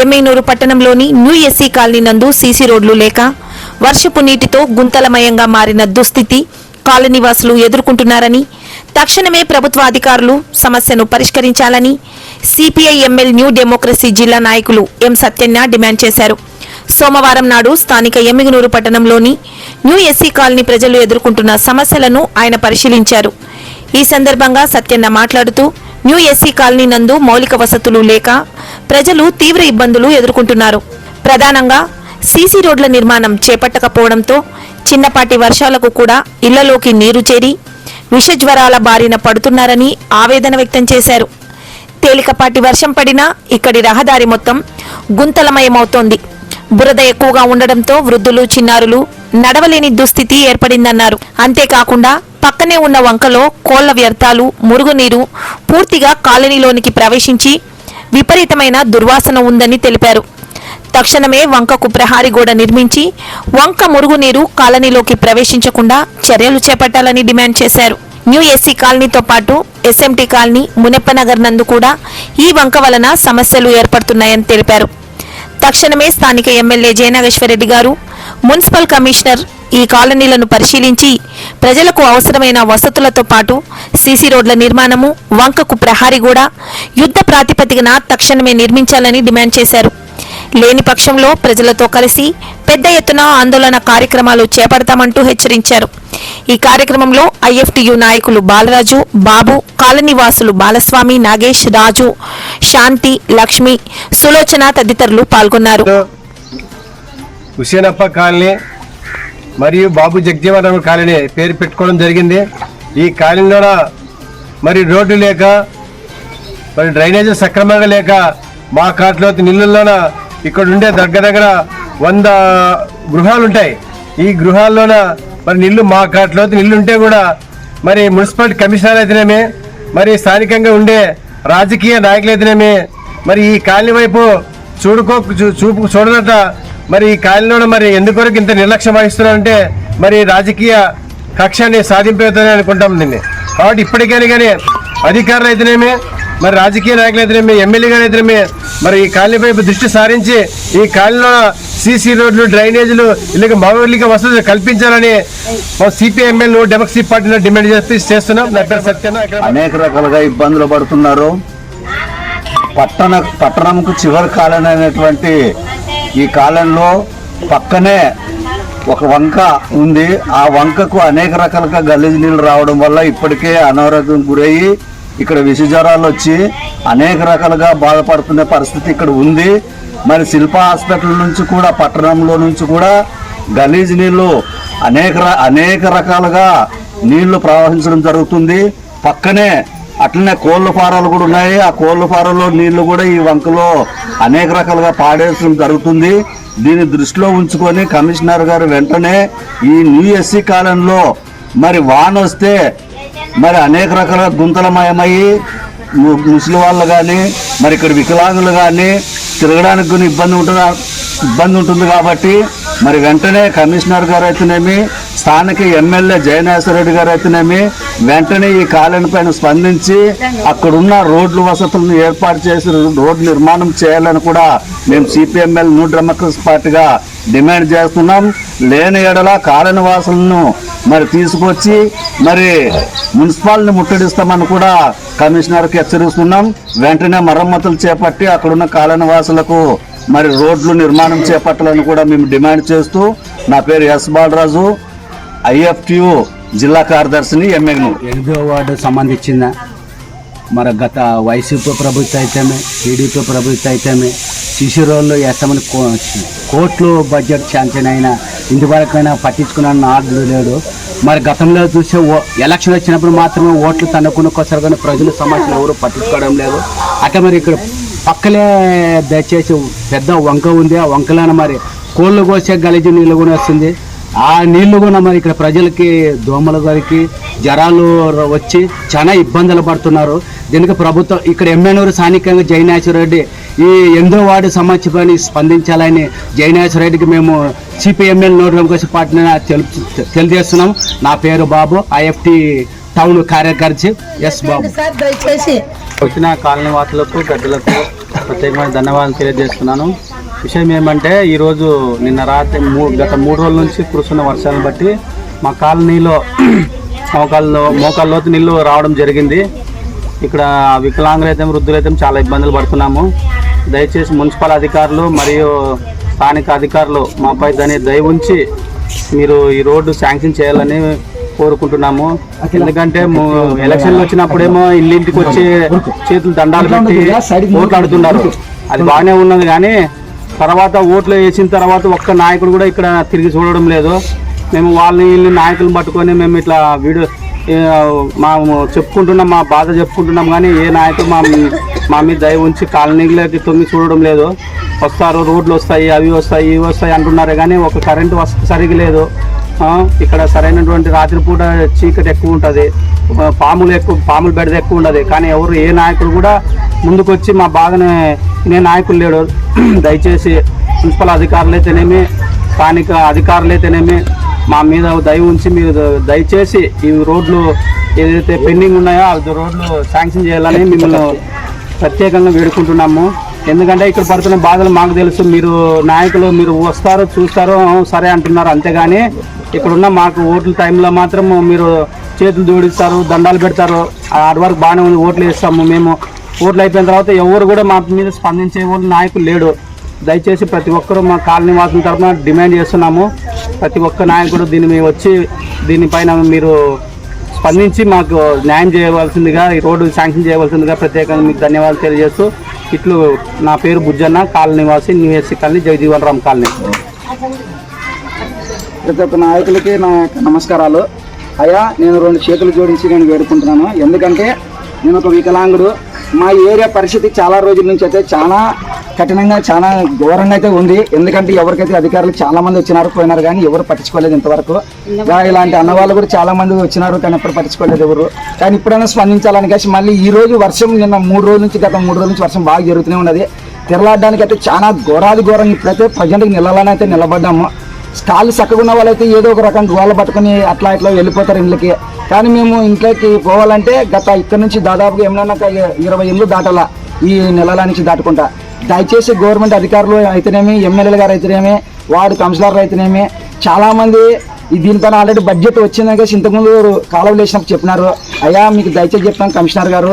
ఎమ్మెనూరు పట్టణంలోని new SC colony నందు CC రోడ్లు లేక వర్షపు నీటితో గుంతలమయంగా మారిన దుస్థితి కాలనీవాసులు ఎదుర్కొంటున్నారని తక్షణమే ప్రభుత్వ అధికారులు సమస్యను పరిష్కరించాలని సిపిఐ ఎంఎల్ న్యూ డెమోక్రసీ జిల్లా నాయకులు ఎం సత్యన్న డిమాండ్ చేశారు. సోమవారం నాడు స్థానిక ఎమ్మిగనూరు పట్టణంలోని న్యూ ఎస్సీ కాలనీ ప్రజలు ఎదుర్కొంటున్న సమస్యలను ఆయన పరిశీలించారు. ఈ సందర్భంగా సత్యన్న మాట్లాడుతూ న్యూ ఎస్సీ కాలనీ నందు మౌలిక వసతులు లేక ప్రజలు తీవ్ర ఇబ్బందులు ఎదుర్కొంటున్నారు. ప్రధానంగా సీసీ రోడ్ల నిర్మాణం చేపట్టకపోవడంతో చిన్నపాటి వర్షాలకు కూడా ఇళ్ళలోకి నీరు చేరి విషజ్వరాల బారిన పడుతున్నారని ఆవేదన వ్యక్తం చేశారు. తేలికపాటి వర్షం పడినా ఇక్కడి రహదారి మొత్తం గుంతలమయమవుతోంది. బురద ఎక్కువగా ఉండడంతో వృద్ధులు చిన్నారులు నడవలేని దుస్థితి ఏర్పడిందన్నారు. అంతేకాకుండా పక్కనే ఉన్న వంకలో కోళ్ళ వ్యర్థాలు మురుగునీరు పూర్తిగా కాలనీలోనికి ప్రవేశించి విపరీతమైన దుర్వాసన ఉందని తెలిపారు. తక్షణమే వంకకు ప్రహారీ గోడ నిర్మించి వంక మురుగునీరు కాలనీలోకి ప్రవేశించకుండా చర్యలు చేపట్టాలని డిమాండ్ చేశారు. న్యూ ఎస్సీ కాలనీతో పాటు ఎస్ఎంటీ కాలనీ మునెప్పనగర్ నందు కూడా ఈ వంక వలన సమస్యలు ఏర్పడుతున్నాయని తెలిపారు. తక్షణమే స్థానిక ఎమ్మెల్యే జయనాగేశ్వరరెడ్డి గారు మున్సిపల్ కమిషనర్ ఈ కాలనీలను పరిశీలించి ప్రజలకు అవసరమైన వసతులతో పాటు సీసీ రోడ్ల నిర్మాణము వంకకు ప్రహారీ కూడా యుద్ధ ప్రాతిపదికన తక్షణమే నిర్మించాలని డిమాండ్ చేశారు. లేని పక్షంలో ప్రజలతో కలిసి పెద్ద ఎత్తున ఆందోళన కార్యక్రమాలు చేపడతామంటూ హెచ్చరించారు. ఈ కార్యక్రమంలో ఐఎఫ్టియు నాయకులు బాలరాజు బాబు కాలనీవాసులు బాలస్వామి నాగేష్ రాజు శాంతి లక్ష్మి సులోచన తదితరులు పాల్గొన్నారు. హుసేనప్ప కాలనీ మరియు బాబు జగజీవనరావు కాలనీ పేరు పెట్టుకోవడం జరిగింది. ఈ కాలనీలో మరి రోడ్డు లేక మరి డ్రైనేజీ సక్రమంగా లేక మా కాట్లో నీళ్ళల్లోన ఇక్కడ ఉండే దగ్గర దగ్గర వంద గృహాలు ఉంటాయి. ఈ గృహాల్లోన మరి నీళ్ళు మా కాట్లో నీళ్ళు ఉంటే కూడా మరి మున్సిపాలిటీ కమిషనర్ అయితేనేమే మరి స్థానికంగా ఉండే రాజకీయ నాయకులు అయితేనేమే మరి ఈ కాలనీ వైపు చూడుకో చూ- చూపు చూడనట్ట మరి ఈ కాలంలో మరి ఎందుకొరకు ఇంత నిర్లక్ష్యం వహిస్తున్నారంటే మరి రాజకీయ కక్షాన్ని సాధింపవుతుందని అనుకుంటాం దీన్ని. కాబట్టి ఇప్పటికైనా కానీ అధికారులు అయితేనేమి మరి రాజకీయ నాయకులు అయితేనేమి ఎమ్మెల్యే గారు అయితేనేమి మరి ఈ కాలనీపై వైపు దృష్టి సారించి ఈ కాలనీలో సీసీ రోడ్లు డ్రైనేజీలు ఇలాగ మౌలిక వసతులు కల్పించాలని సిపిఎంఎల్ డెమోక్రసీ పార్టీలో డిమాండ్ చేస్తే చేస్తున్నాం. నా పేరు సత్యన అనేక రకాలుగా ఇబ్బందులు పడుతున్నారు. పట్టణ పట్టణంకు చివరి కాలనీ అనేటువంటి ఈ కాలంలో పక్కనే ఒక వంక ఉంది. ఆ వంకకు అనేక రకాలుగా గలీజ్ నీళ్ళు రావడం వల్ల ఇప్పటికే అనారోగ్యం గురయ్యి ఇక్కడ విష జ్వరాలు వచ్చి అనేక రకాలుగా బాధపడుతున్న పరిస్థితి ఇక్కడ ఉంది. మరి శిల్ప హాస్పిటల్ నుంచి కూడా పట్టణంలో నుంచి కూడా గలీజ్ నీళ్ళు అనేక అనేక రకాలుగా నీళ్ళు ప్రవహించడం జరుగుతుంది. పక్కనే అట్లనే కోళ్ళ ఫారాలు కూడా ఉన్నాయి. ఆ కోళ్ళ ఫారాల్లో నీళ్ళు కూడా ఈ వంకలో అనేక రకాలుగా పాడేయడం జరుగుతుంది. దీన్ని దృష్టిలో ఉంచుకొని కమిషనర్ గారు వెంటనే ఈ న్యూ ఎస్సీ కాలంలో మరి వాన వస్తే మరి అనేక రకాల గుంతలమయమయ్యి ము- ముసలి వాళ్ళు కానీ మరి ఇక్కడ వికలాంగులు కానీ తిరగడానికి కొన్ని ఇబ్బంది ఉంటుంది? ఇబ్బంది ఉంటుంది కాబట్టి మరి వెంటనే కమిషనర్ గారు అయితేనేమి స్థానిక ఎమ్మెల్యే జయనాథ రెడ్డి గారు అయితేనేమి వెంటనే ఈ కాలనీ పైన స్పందించి అక్కడున్న రోడ్లు వసతులను ఏర్పాటు చేసి రోడ్డు నిర్మాణం చేయాలని కూడా మేము సిపిఎంఎల్ న్యూ డెమోక్రసీ పార్టీగా డిమాండ్ చేస్తున్నాం. లేని ఎడల కాలనీ వాసులను మరి తీసుకొచ్చి మరి మున్సిపాలిటీని ముట్టడిస్తామని కూడా కమిషనర్కి హెచ్చరిస్తున్నాం. వెంటనే మరమ్మతులు చేపట్టి అక్కడున్న కాలనీ వాసులకు మరి రోడ్లు నిర్మాణం చేపట్టాలని కూడా మేము డిమాండ్ చేస్తూ నా పేరు ఎస్ బాలరాజు ఐఎఫ్టియు జిల్లా కార్యదర్శిని ఎంఎన్ ఎనిమిదో వార్డు సంబంధించిన మరి గత వైసీపీ ప్రభుత్వం అయితేమే టీడీపీ ప్రభుత్వం అయితేమే శిశురోళ్ళు వేస్తామని కో కోట్లు బడ్జెట్ శాంక్షన్ అయినా ఇంతవరకైనా పట్టించుకున్న నాడు లేడు. మరి గతంలో చూస్తే ఓ ఎలక్షన్ వచ్చినప్పుడు మాత్రమే ఓట్లు తన్నుకునికొస్తారు కానీ ప్రజల సమస్యలు ఎవరు పట్టించుకోవడం లేదు. అట్లా మరి ఇక్కడ పక్కలే దయచేసి పెద్ద వంక ఉంది. ఆ వంకలోనే మరి కోళ్ళు కోసే గలిజి నీళ్ళు కూడా వస్తుంది. ఆ నీళ్ళు కూడా మరి ఇక్కడ ప్రజలకి దోమల గారికి జ్వరాలు వచ్చి చాలా ఇబ్బందులు పడుతున్నారు. దీనికి ప్రభుత్వం ఇక్కడ ఎమ్మెనూరు స్థానికంగా జయనాశ్వర రెడ్డి ఈ ఎందో వార్డు సమస్య పని స్పందించాలని జయనాశ్వర రెడ్డికి మేము సిపిఎంఎల్ నోట్ కోసం పార్టీని తెలుపు తెలియజేస్తున్నాం. నా పేరు బాబు ఐఎఫ్టీ టౌన్ కార్యదర్శి ఎస్ బాబు. దయచేసి. వచ్చిన కాలనీ వాసులకు పెద్దలకు ప్రత్యేకమైన ధన్యవాదాలు తెలియజేస్తున్నాను. విషయం ఏమంటే ఈరోజు నిన్న రాత్రి మూ గత మూడు రోజుల నుంచి కురుస్తున్న వర్షాలను బట్టి మా కాలనీలో మోకాల్లో మోకాళ్ళ లోతు నీళ్ళు రావడం జరిగింది. ఇక్కడ వికలాంగులైతే వృద్ధులైతే చాలా ఇబ్బందులు పడుతున్నాము. దయచేసి మున్సిపల్ అధికారులు మరియు స్థానిక అధికారులు మాపై దాన్ని దయ ఉంచి మీరు ఈ రోడ్డు శాంక్షన్ చేయాలని కోరుకుంటున్నాము. ఎందుకంటే ఎలక్షన్లు వచ్చినప్పుడేమో ఇల్లింటికి వచ్చి చేతులు దండాలు పెట్టి ఓట్లు ఆడుతున్నారు అది బాగానే ఉన్నది కానీ తర్వాత ఓట్లు వేసిన తర్వాత ఒక్క నాయకుడు కూడా ఇక్కడ తిరిగి చూడడం లేదు. మేము వాళ్ళని వీళ్ళని నాయకులను పట్టుకొని మేము ఇట్లా వీడియో మా చెప్పుకుంటున్నాం మా బాధ చెప్పుకుంటున్నాం కానీ ఏ నాయకుడు మా మా మీద దయ ఉంచి కాలనీలోకి తొంగి చూడడం లేదు. వస్తారు రోడ్లు వస్తాయి అవి వస్తాయి ఇవి వస్తాయి అంటున్నారు కానీ ఒక కరెంటు వసతి సరిగా లేదు. ఇక్కడ సరైనటువంటి రాత్రిపూట చీకటి ఎక్కువ ఉంటుంది. పాములు ఎక్కువ పాములు బెడద ఎక్కువ ఉండదు కానీ ఎవరు ఏ నాయకులు కూడా ముందుకొచ్చి మా బాగానే నే నాయకులు లేడు. దయచేసి మున్సిపల్ అధికారులు అయితేనేమి స్థానిక అధికారులు అయితేనేమి మా మీద దయ ఉంచి మీరు దయచేసి ఈ రోడ్లు ఏదైతే పెండింగ్ ఉన్నాయో ఆ రోడ్లు శాంక్షన్ చేయాలని మిమ్మల్ని ప్రత్యేకంగా వేడుకుంటున్నాము. ఎందుకంటే ఇక్కడ పడుతున్న బాధలు మాకు తెలుసు. మీరు నాయకులు మీరు వస్తారు చూస్తారు సరే అంటున్నారు. అంతేగాని ఇక్కడున్న మాకు ఓట్ల టైంలో మాత్రం మీరు చేతులు జోడిస్తారు దండాలు పెడతారు. ఆడి వరకు బాగానే ఉంది. ఓట్లు వేస్తాము మేము. ఓట్లు అయిపోయిన తర్వాత ఎవరు కూడా మా మీద స్పందించే వాళ్ళు నాయకులు లేడు. దయచేసి ప్రతి ఒక్కరూ మా కాలనీ వాసుల తరఫున డిమాండ్ చేస్తున్నాము. ప్రతి ఒక్క నాయకుడు దీని మేము వచ్చి దీనిపైన మీరు స్పందించి మాకు న్యాయం చేయవలసిందిగా ఈ రోడ్డు శాంక్షన్ చేయవలసిందిగా ప్రత్యేకంగా మీకు ధన్యవాదాలు తెలియజేస్తూ ఇట్లు నా పేరు బుజ్జన్న కాలనీ నివాసి new SC colony Jagjivan Ram colony. ప్రతి ఒక్క నాయకులకి నా యొక్క నమస్కారాలు. అయ్యా నేను రెండు చేతులు జోడించి నేను వేడుకుంటున్నాను. ఎందుకంటే నేను ఒక వికలాంగుడు. మా ఏరియా పరిస్థితి చాలా రోజుల నుంచి అయితే చాలా కఠినంగా చాలా ఘోరంగా అయితే ఉంది. ఎందుకంటే ఎవరికైతే అధికారులు చాలా మంది వచ్చినారు పోయినారు కానీ ఎవరు పట్టించుకోలేదు ఇంతవరకు. ఇలా ఇలాంటి అన్నవాళ్ళు కూడా చాలా మంది వచ్చినారు కానీ ఎప్పుడు పట్టించుకోలేదు ఎవరు. కానీ ఇప్పుడైనా స్పందించాలని కలిసి మళ్ళీ ఈ రోజు వర్షం నిన్న మూడు రోజుల నుంచి గత మూడు రోజుల నుంచి వర్షం బాగా జరుగుతూనే ఉన్నది. తిరలాడడానికి అయితే చాలా ఘోరాది ఘోరంగా ఇప్పుడైతే ప్రజెంట్కి నిలవాలని అయితే నిలబడ్డాము. కాళ్ళు చక్కగా ఉన్న వాళ్ళైతే ఏదో ఒక రకం గోళ్ళ పట్టుకొని అట్లా ఇట్లా వెళ్ళిపోతారు ఇంట్లోకి కానీ మేము ఇంట్లోకి పోవాలంటే గత ఇక్కడ నుంచి దాదాపుగా ఏమన్నా ఇరవై ఏళ్ళు దాటాల ఈ నెలల నుంచి దాటుకుంటా. దయచేసి గవర్నమెంట్ అధికారులు అయితేనేమి ఎమ్మెల్యేలు గారు అయితేనేమి వార్డు కౌన్సిలర్లు అయితేనేమి చాలా మంది దీనిపైన ఆల్రెడీ బడ్జెట్ వచ్చిందని ఇంతకుముందు కాలువలు వేసినప్పుడు చెప్పినారు. అయ్యా మీకు దయచేసి చెప్తాను కమిషనర్ గారు.